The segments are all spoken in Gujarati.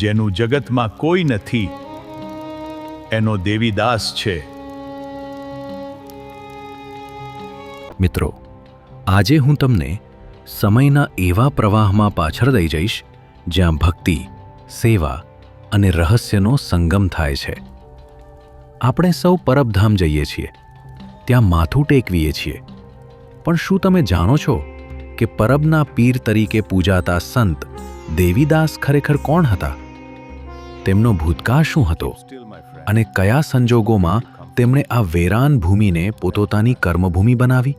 જેનું જગતમાં કોઈ નથી, એનો દેવીદાસ છે. મિત્રો, આજે હું તમને સમયના એવા પ્રવાહમાં પાછળ લઈ જઈશ, જ્યાં ભક્તિ, સેવા અને રહસ્યનો સંગમ થાય છે. આપણે સૌ પરબધામ જઈએ છીએ, ત્યાં માથું ટેકવીએ છીએ. પણ શું તમે જાણો છો કે પરબના પીર તરીકે પૂજાતા સંત દેવીદાસ ખરેખર કોણ હતા? તેમનો ભૂતકાળ શું હતો? અને કયા સંજોગોમાં તેમણે આ વેરાન ભૂમિને પોતોતાની કર્મભૂમિ બનાવી?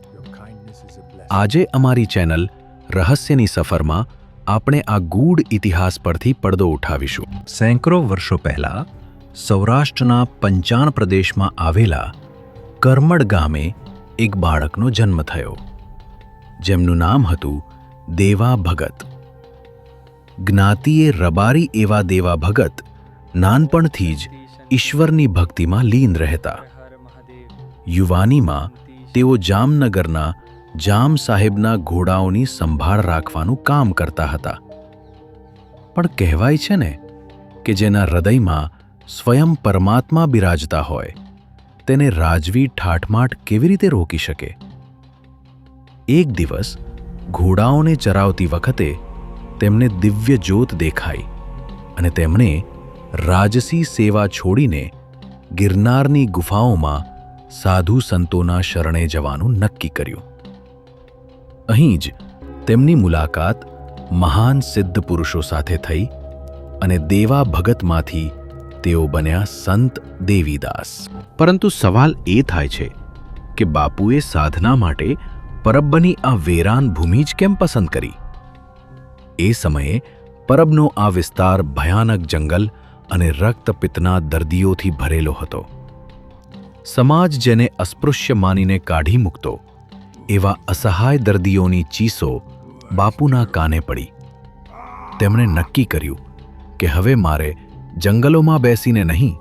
આજે અમારી ચેનલ રહસ્યની સફરમાં આપણે આ ગૂઢ ઇતિહાસ પરથી પડદો ઉઠાવીશું. સેંકડો વર્ષો પહેલા સૌરાષ્ટ્રના પંચાણ પ્રદેશમાં આવેલા કરમડ ગામે એક બાળકનો જન્મ થયો. જેમનું નામ હતું દેવા ભગત. જ્ઞાતિએ રબારી એવા દેવા ભગત નાનપણથી જ ઈશ્વરની ભક્તિમાં લીન રહેતા. યુવાનીમાં તેઓ જામનગરના જામ સાહેબના ઘોડાઓની સંભાળ રાખવાનું કામ કરતા હતા. પણ કહેવાય છે ને કે જેના હૃદયમાં સ્વયં પરમાત્મા બિરાજતા હોય, તેને રાજવી ઠાઠમાઠ કેવી રીતે રોકી શકે? એક દિવસ ઘોડાઓને ચરાવતી વખતે તેમને દિવ્ય જ્યોત દેખાઈ અને તેમણે રાજસી સેવા છોડીને ગિરનારની ગુફાઓમાં સાધુ સંતોના શરણે જવાનું નક્કી કર્યું. અહીં જ તેમની મુલાકાત મહાન સિદ્ધ પુરુષો સાથે થઈ અને દેવા ભગતમાંથી તેઓ બન્યા સંત દેવીદાસ. પરંતુ સવાલ એ થાય છે કે બાપુએ સાધના માટે પરબ્બની આ વેરાન ભૂમિ જ કેમ પસંદ કરી? એ સમયે પરબનો આ વિસ્તાર ભયાનક જંગલ અને રક્તપિત્તના દર્દીઓથી ભરેલો હતો. સમાજ જેને અસ્પૃશ્ય માનીને કાઢી મૂકતો, એવા અસહાય દર્દીઓની ચીસો બાપુના કાને પડી. તેમણે નક્કી કર્યું કે હવે મારે જંગલોમાં બેસીને નહીં,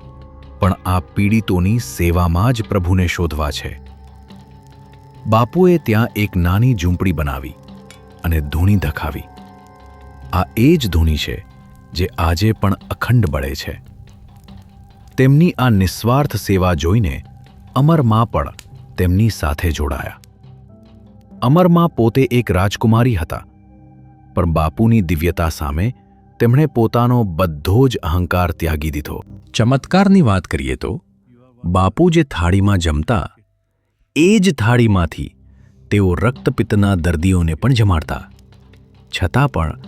પણ આ પીડિતોની સેવામાં જ પ્રભુને શોધવા છે. બાપુએ ત્યાં એક નાની ઝૂંપડી બનાવી અને ધૂણી ધખાવી. આ એ જ ધૂણી છે જે આજે પણ અખંડ બળે છે. તેમની આ નિસ્વાર્થ સેવા જોઈને અમરમાં પણ તેમની સાથે જોડાયા. અમરમાં પોતે એક રાજકુમારી હતા, પણ બાપુની દિવ્યતા સામે તેમણે પોતાનો બધો જ અહંકાર ત્યાગી દીધો. ચમત્કારની વાત કરીએ તો, બાપુ જે થાળીમાં જમતા, એ જ થાળીમાંથી તેઓ રક્તપિત્તના દર્દીઓને પણ જમાડતા. છતાં પણ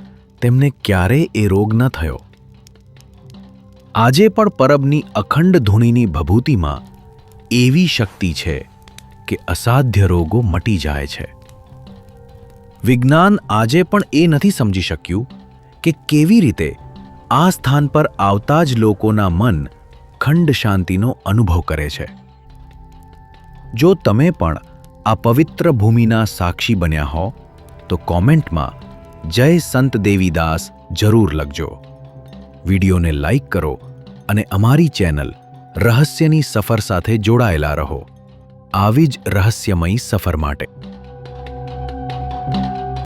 તેમને ક્યારેય એ રોગ ન થયો. આજે પણ પરબની અખંડ ધૂણીની ભભૂતિમાં એવી શક્તિ છે કે અસાધ્ય રોગો મટી જાય છે. વિજ્ઞાન આજે પણ એ નથી સમજી શક્યું કે કેવી રીતે આ સ્થાન પર આવતા જ લોકોના મન ખંડ શાંતિનો અનુભવ કરે છે. જો તમે પણ આ પવિત્ર ભૂમિના સાક્ષી બન્યા હો, તો કોમેન્ટમાં જય સંત દેવીદાસ જરૂર લખજો. વિડીયોને લાઇક કરો અને અમારી ચેનલ રહસ્યની સફર સાથે જોડાયેલા રહો. આવી જ રહસ્યમયી સફર માટે.